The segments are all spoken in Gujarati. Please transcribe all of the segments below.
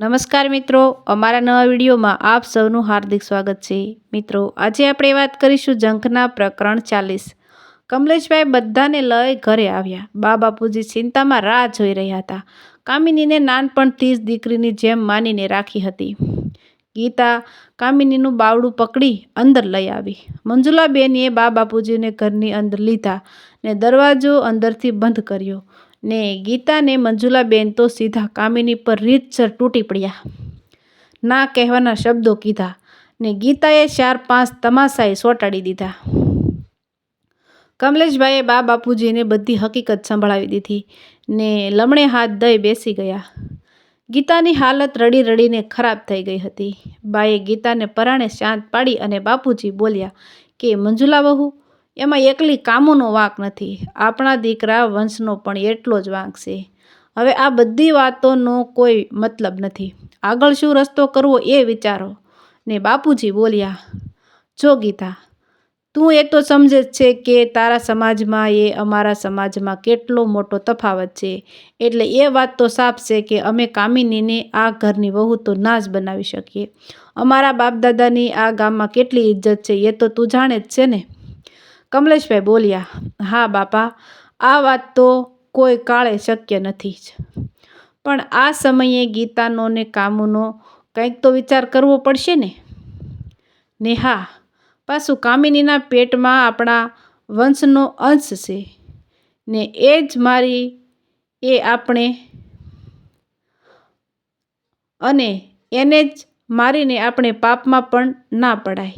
નમસ્કાર મિત્રો, અમારા નવા વિડીયોમાં આપ સૌનું હાર્દિક સ્વાગત છે. મિત્રો, આજે આપણે વાત કરીશું જંખના પ્રકરણ ચાલીસ. કમલેશભાઈ બધાને લઈ ઘરે આવ્યા. બા બાપુજી ચિંતામાં રાહ જોઈ રહ્યા હતા. કામિનીને નાનપણથી જ દીકરીની જેમ માનીને રાખી હતી. ગીતા કામિનીનું બાવડું પકડી અંદર લઈ આવી. મંજુલાબેનીએ બા બાપુજીને ઘરની અંદર લીધા ને દરવાજો અંદરથી બંધ કર્યો. ને ગીતા ને મંજુલાબેન તો સીધા કામિની પર રીતસર તૂટી પડ્યા. ના કહેવાના શબ્દો કીધા ને ગીતાએ ચાર પાંચ તમાશાએ સોટાડી દીધા. કમલેશભાઈએ બા બાપુજીને બધી હકીકત સંભળાવી દીધી ને લમણે હાથ દઈ બેસી ગયા. ગીતાની હાલત રડી રડીને ખરાબ થઈ ગઈ હતી. બાએ ગીતાને પરાણે શાંત પાડી અને બાપુજી બોલ્યા કે મંજુલા બહુ એમાં એકલી કામોનો વાંક નથી, આપણા દીકરા વંશનો પણ એટલો જ વાંક છે. હવે આ બધી વાતોનો કોઈ મતલબ નથી. આગળ શું રસ્તો કરવો એ વિચારો. ને બાપુજી બોલ્યા, જો ગીતા, તું એ તો સમજે જ છે કે તારા સમાજમાં એ અમારા સમાજમાં કેટલો મોટો તફાવત છે. એટલે એ વાત તો સાફ છે કે અમે કામિનીને આ ઘરની વહુ તો ના જ બનાવી શકીએ. અમારા બાપદાદાની આ ગામમાં કેટલી ઇજ્જત છે એ તો તું જાણે જ છે ને. કમલેશભાઈ બોલ્યા, હા બાપા, આ વાત તો કોઈ કાળે શક્ય નથી જ. પણ આ સમયે ગીતાનો ને કામુનો કંઈક તો વિચાર કરવો પડશે ને? ને હા પાછું કામિનીના પેટમાં આપણા વંશનો અંશ છે ને એ જ મારી, એ આપણે. અને એને જ મારીને આપણે પાપમાં પણ ના પડાય.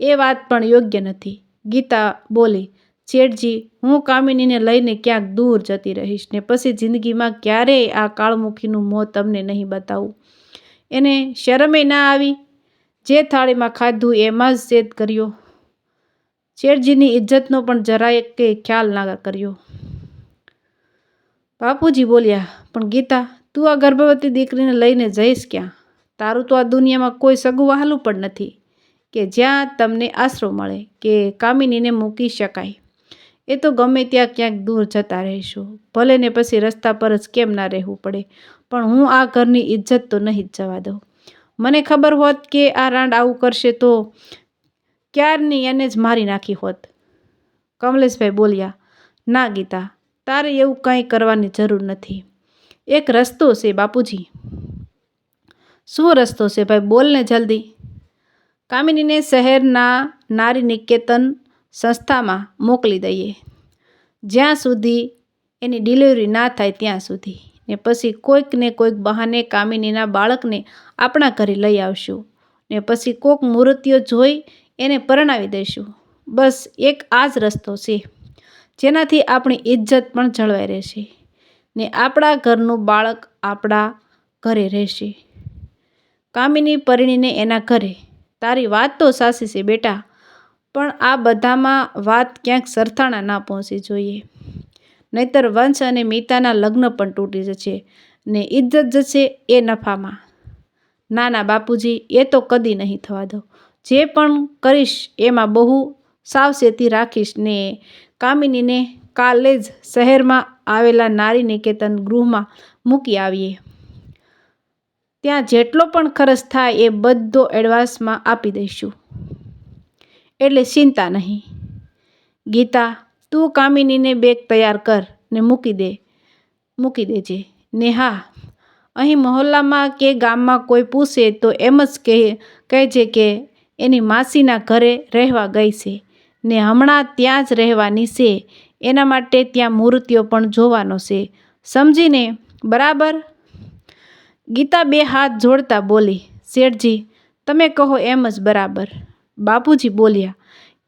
એ વાત પણ યોગ્ય નથી. ગીતા બોલી શેઠજી હું કામિનીને લઈને ક્યાંક દૂર જતી રહીશ ને પછી જિંદગીમાં ક્યારેય આ કાળમુખીનું મોં તમને નહીં બતાવું. એને શરમે ના આવી. જે થાળીમાં ખાધું એમાં જ સેદ કર્યો. શેઠજીની ઇજ્જતનો પણ જરાય કે ખ્યાલ ના કર્યો. બાપુજી બોલ્યા, પણ ગીતા, તું આ ગર્ભવતી દીકરીને લઈને જઈશ ક્યાં? તારું તો આ દુનિયામાં કોઈ સગું વહાલું પણ નથી. કે જ્યાં તમને આશરો મળે કે કામિનીને મૂકી શકાય. એ તો ગમે ત્યાં ક્યાંક દૂર જતા રહીશું. ભલે ને પછી રસ્તા પર જ કેમ ના રહેવું પડે. પણ હું આ ઘરની ઇજ્જત તો નહીં જ જવા દઉં. મને ખબર હોત કે આ રાંડ આવું કરશે તો ક્યારની એને જ મારી નાખી હોત. કમલેશભાઈ બોલ્યા, ના ગીતા, તારે એવું કંઈ કરવાની જરૂર નથી. એક રસ્તો છે બાપુજી. શું રસ્તો છે ભાઈ? બોલને જલ્દી. કામિનીને શહેરના નારી નિકેતન સંસ્થામાં મોકલી દઈએ. જ્યાં સુધી એની ડિલિવરી ના થાય ત્યાં સુધી. ને પછી કોઈક ને કોઈક બહાને કામિનીના બાળકને આપણા ઘરે લઈ આવશું. ને પછી કોક મૂર્તિઓ જોઈ એને પરણાવી દઈશું. બસ એક આ જ રસ્તો છે. જેનાથી આપણી ઇજ્જત પણ જળવાઈ રહેશે. ને આપણા ઘરનું બાળક આપણા ઘરે રહેશે. કામિની પરિણીને એના ઘરે તારી વાત તો સાચી છે બેટા, પણ આ બધામાં વાત ક્યાંક સરથાણા ના પહોંચી જોઈએ. નહીતર વંશ અને મીતાના લગ્ન પણ તૂટી જશે ને ઇજ્જત જશે એ નફામાં. ના ના બાપુજી, એ તો કદી નહીં થવા દો. જે પણ કરીશ એમાં બહુ સાવચેતી રાખીશ ને કામિનીને કાલે જ શહેરમાં આવેલા નારી નિકેતન ગૃહમાં મૂકી આવીએ. ત્યાં જેટલો પણ ખર્ચ થાય એ બધો એડવાન્સમાં આપી દઈશું. એટલે ચિંતા નહીં. ગીતા, તું કામિનીને બેગ તૈયાર કર ને મૂકી દે. મૂકી દેજે. ને હા અહીં મહોલ્લામાં કે ગામમાં કોઈ પૂછે તો એમ જ કહે, કહેજે કે એની માસીના ઘરે રહેવા ગઈ છે. ને હમણાં ત્યાં જ રહેવાની છે. એના માટે ત્યાં મૂર્તિઓ પણ જોવાનો છે. સમજીને? બરાબર? ગીતા બે હાથ જોડતા બોલી શેઠજી તમે કહો એમ જ બરાબર. બાપુજી બોલ્યા,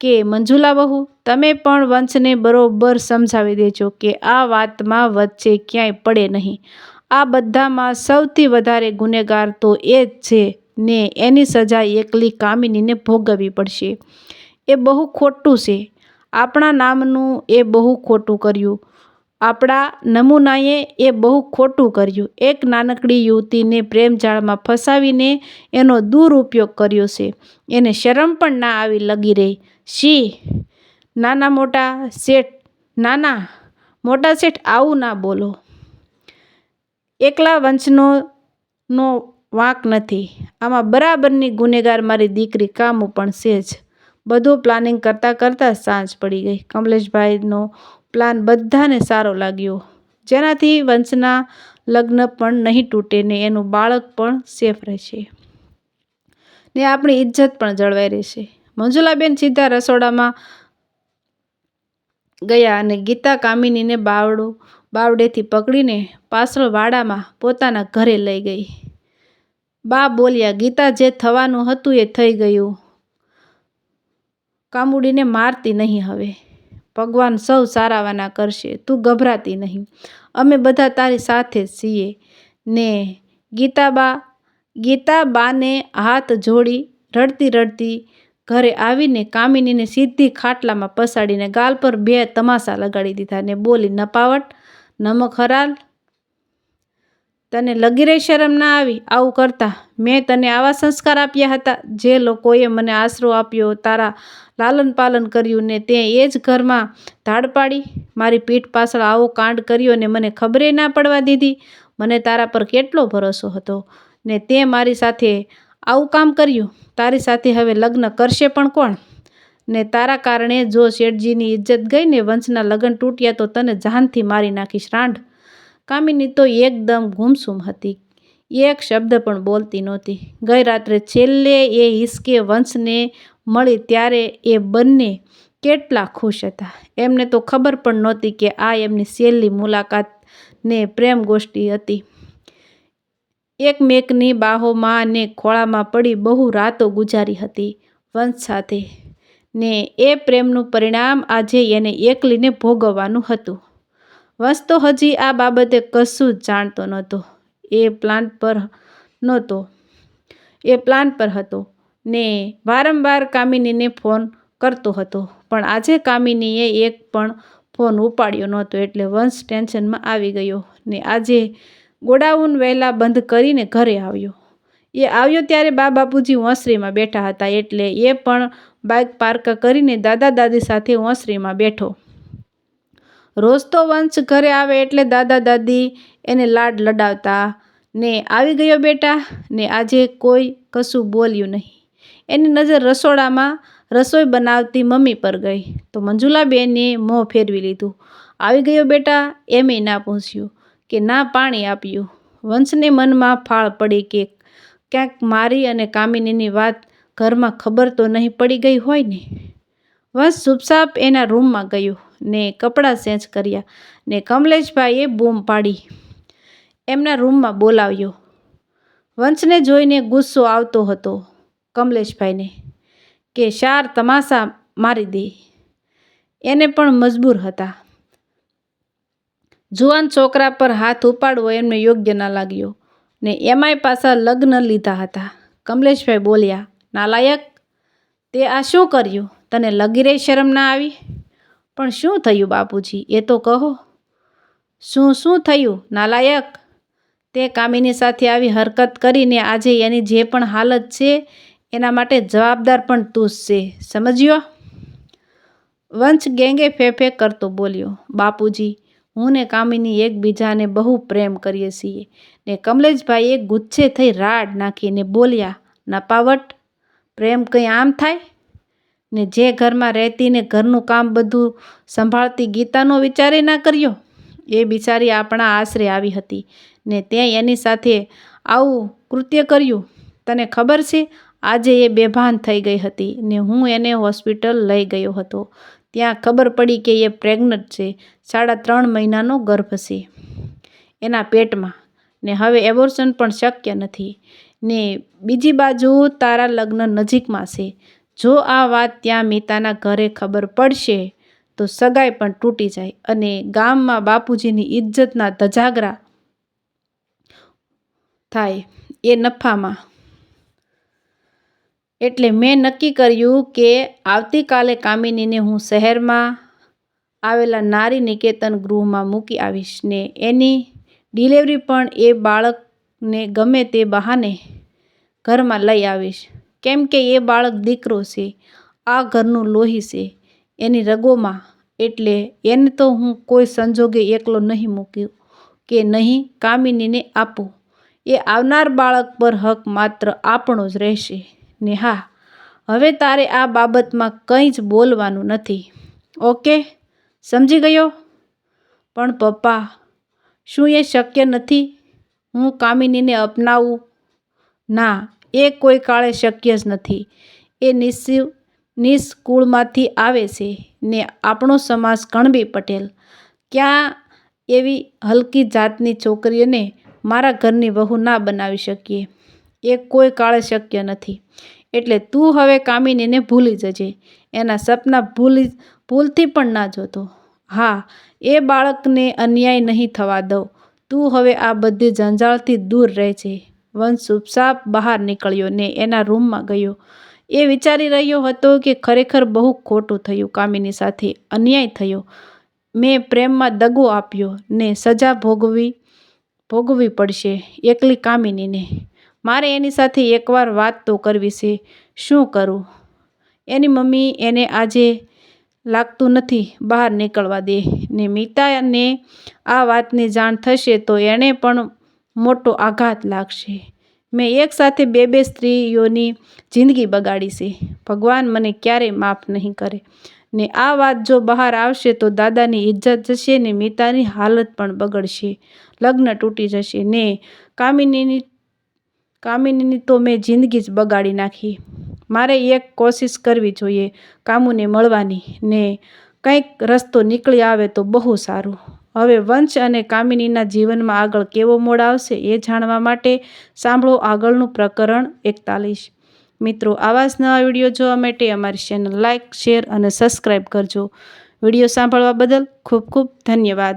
કે મંજુલા બહુ, તમે પણ વંશને બરોબર સમજાવી દેજો કે આ વાતમાં વચ્ચે ક્યાંય પડે નહીં. આ બધામાં સૌથી વધારે ગુનેગાર તો એ જ છે ને એની સજા એકલી કામિનીને ભોગવવી પડશે. એ બહુ ખોટું છે. આપણા નામનું એ બહુ ખોટું કર્યું. આપણા નમૂનાએ એ બહુ ખોટું કર્યું. એક નાનકડી યુવતીને પ્રેમજાળમાં ફસાવીને એનો દુરુપયોગ કર્યો છે. એને શરમ પણ ના આવી લગી રહી. શી? નાના મોટા શેઠ, નાના મોટા શેઠ આવું ના બોલો. એકલા વંશનો નો વાંક નથી. આમાં બરાબરની ગુનેગાર મારી દીકરી કામું પણ છે જ. બધું પ્લાનિંગ કરતાં કરતાં સાંજ પડી ગઈ. કમલેશભાઈનો પ્લાન બધાને સારો લાગ્યો. જેનાથી વંશના લગ્ન પણ નહીં તૂટે ને એનું બાળક પણ સેફ રહેશે. ને આપણી ઇજ્જત પણ જળવાઈ રહેશે. મંજુલાબેન સીધા રસોડામાં ગયા અને ગીતા કામિનીને બાવડું, બાવડેથી પકડીને પાછળ વાડામાં પોતાના ઘરે લઈ ગઈ. બા બોલ્યા, ગીતા, જે થવાનું હતું એ થઈ ગયું. કામુડીને મારતી નહીં હવે. ભગવાન સૌ સારાવાના કરશે, તું ગભરાતી નહીં. અમે બધા તારી સાથે છીએ. ને ગીતાબા, ગીતાબાને હાથ જોડી રડતી રડતી ઘરે આવીને કામિનીને સીધી ખાટલામાં પસાડીને ગાલ પર બે તમાસા લગાડી દીધા ને બોલી, નપાવટ નમક હરાલ તને લગી રહી શરમ ના આવી, આવું કરતા. મેં તને આવા સંસ્કાર આપ્યા હતા, જે લોકોએ મને આશરો આપ્યો, તારા લાલન પાલન કર્યું ને તે એ જ ઘરમાં ધાડ પાડી. મારી પીઠ પાછળ આવો કાંડ કર્યો ને મને ખબરે ના પડવા દીધી. મને તારા પર કેટલો ભરોસો હતો ને તે મારી સાથે આવું કામ કર્યું. તારી સાથે હવે લગ્ન કરશે પણ કોણ? ને તારા કારણે જો શેઠજીની ઇજ્જત ગઈ ને વંશના લગ્ન તૂટ્યા તો તને જાનથી મારી નાખીશ રાંડ કામિની તો એકદમ ગુમસુમ હતી. એક શબ્દ પણ બોલતી નહોતી. ગઈ રાત્રે છેલ્લે એ હિસકે વંશને મળી ત્યારે એ બંને કેટલા ખુશ હતા. એમને તો ખબર પણ નહોતી કે આ એમની છેલ્લી મુલાકાત ને પ્રેમ ગોષ્ઠી હતી. એકમેકની બાહોમાં અને ખોળામાં પડી બહુ રાતો ગુજારી હતી. વંશ સાથે ને એ પ્રેમનું પરિણામ આજે એને એકલીને ભોગવવાનું હતું. વંશ હજી આ બાબતે કશું જ જાણતો નહોતો. એ પ્લાન પર નહોતો. એ પ્લાન પર હતો ને વારંવાર કામિનીને ફોન કરતો હતો. પણ આજે કામિનીએ એક પણ ફોન ઉપાડ્યો નહોતો એટલે વંશ ટેન્શનમાં આવી ગયો ને આજે ગોડાઉન વહેલા બંધ કરીને ઘરે આવ્યો. એ આવ્યો ત્યારે બા બાપુજી વંસરીમાં બેઠા હતા એટલે એ પણ બાઇક પાર્ક કરીને દાદા દાદી સાથે ઓસરીમાં બેઠો. રોજ તો વંશ ઘરે આવે એટલે દાદા દાદી એને લાડ લડાવતા. ને આવી ગયો બેટા, ને આજે કોઈ કશું બોલ્યું નહીં. એની નજર રસોડામાં રસોઈ બનાવતી મમ્મી પર ગઈ. તો મંજુલાબેને મોં ફેરવી લીધું. આવી ગયો બેટા, એમે ના પૂછ્યું કે ના પાણી આપ્યું. વંશને મનમાં ફાળ પડી કે ક્યાંક મારી અને કામિનીની વાત ઘરમાં ખબર તો નહીં પડી ગઈ હોય ને? વંશ ચૂપચાપ એના રૂમમાં ગયો. ને કપડાં ચેન્જ કર્યા ને કમલેશભાઈએ બૂમ પાડી. એમના રૂમમાં બોલાવ્યો. વંશને જોઈને ગુસ્સો આવતો હતો કમલેશભાઈને કે, શાર, તમાશા મારી દે. એને પણ મજબૂર હતા. જુવાન છોકરા પર હાથ ઉપાડવો એમને યોગ્ય ના લાગ્યો. ને એમાંય પાછા લગ્ન લીધા હતા. કમલેશભાઈ બોલ્યા, નાલાયક, તે આ શું કર્યું? તને લગી રહી શરમ ના આવી? પણ શું થયું બાપુજી? એ તો કહો. શું શું થયું? નાલાયક, તે કામિની સાથે આવી હરકત કરીને આજે એની જે પણ હાલત છે, એના માટે જવાબદાર પણ તું છે. સમજ્યો? વંશ ગેંગે ફેફે કરતો બોલ્યો, બાપુજી, હું ને કામિની એકબીજાને બહુ પ્રેમ કરીએ છીએ. ને કમલેશભાઈએ ગુચ્છે થઈ રાડ નાખીને બોલ્યા, નપાવટ? પ્રેમ કંઈ આમ થાય? ને જે ઘરમાં રહેતી ને ઘરનું કામ બધું સંભાળતી ગીતાનો વિચારે ના કર્યો? એ બિચારી આપણા આશરે આવી હતી ને તે એની સાથે આવું કૃત્ય કર્યું. તને ખબર છે? આજે એ બેભાન થઈ ગઈ હતી ને હું એને હોસ્પિટલ લઈ ગયો હતો. ત્યાં ખબર પડી કે એ પ્રેગ્નન્ટ છે, સાડા ત્રણ મહિનાનો ગર્ભ છે એના પેટમાં ને હવે એબોર્શન પણ શક્ય નથી ને બીજી બાજુ તારા લગ્ન નજીકમાં છે. જો આ વાત ત્યાં મીતાના ઘરે ખબર પડશે, તો સગાઈ પણ તૂટી જાય અને ગામમાં બાપુજીની ઇજ્જતના ધજાગરા થાય એ નફામાં. એટલે મેં નક્કી કર્યું કે આવતીકાલે કામિનીને હું શહેરમાં આવેલા નારી નિકેતન ગૃહમાં મૂકી આવીશ ને એની ડિલિવરી પણ એ બાળકને ગમે તે બહાને ઘરમાં લઈ આવીશ. કેમ કે એ બાળક દીકરો છે, આ ઘરનું લોહી છે, એની રગોમાં, એટલે એને તો હું કોઈ સંજોગે એકલો નહીં મૂક્યો, કે નહીં કામિનીને આપું. એ આવનાર બાળક પર હક માત્ર આપણો જ રહેશે. ને હા હવે તારે આ બાબતમાં કંઈ જ બોલવાનું નથી. ઓકે? સમજી ગયો? પણ પપ્પા, શું એ શક્ય નથી? હું કામિનીને અપનાવું? ના એ કોઈ કાળે શક્ય જ નથી. એ નિશ્ચિવ નિષ્કુળમાંથી આવે છે ને આપણો સમાજ કણબી પટેલ. ક્યાં એવી હલકી જાતની છોકરીઓને મારા ઘરની વહુ ના બનાવી શકીએ? એ કોઈ કાળે શક્ય નથી. એટલે તું હવે કામિનીને ભૂલી જજે. એના સપના ભૂલી, ભૂલથી પણ ના જોતો. હા, એ બાળકને અન્યાય નહીં થવા દઉં. તું હવે આ બધી જંજાળથી દૂર રહેજે. વંશ સાપ બહાર નીકળ્યો ને એના રૂમમાં ગયો. એ વિચારી રહ્યો હતો કે ખરેખર બહુ ખોટું થયું કામિની સાથે, અન્યાય થયો. મેં પ્રેમમાં દગો આપ્યો ને સજા ભોગવી ભોગવવી પડશે એકલી કામિનીને. મારે એની સાથે એકવાર વાત તો કરવી છે, શું કરું? એની મમ્મી એને આજે લાગતું નથી બહાર નીકળવા દે ને મીતાને આ વાતની જાણ થશે તો એણે પણ મોટો આઘાત લાગશે. મેં એકસાથે બે બે સ્ત્રીઓની જિંદગી બગાડી છે. ભગવાન મને ક્યારેય માફ નહીં કરે. ને આ વાત જો બહાર આવશે તો દાદાની ઇજ્જત જશે ને મિતાની હાલત પણ બગડશે. લગ્ન તૂટી જશે. ને કામિનીની કામિનીની તો મેં જિંદગી જ બગાડી નાખી. મારે એક કોશિશ કરવી જોઈએ કામુને મળવાની. ને કંઈક રસ્તો નીકળી આવે તો બહુ સારું. હવે વંશ અને કામિનીના જીવનમાં આગળ કેવો મોડ આવશે એ જાણવા માટે સાંભળો આગળનું પ્રકરણ એકતાલીસ. મિત્રો, આવા જ નવા વીડિયો જોવા માટે અમારી ચેનલ લાઇક શેર અને સબસ્ક્રાઈબ કરજો. વીડિયો સાંભળવા બદલ ખૂબ ખૂબ ધન્યવાદ.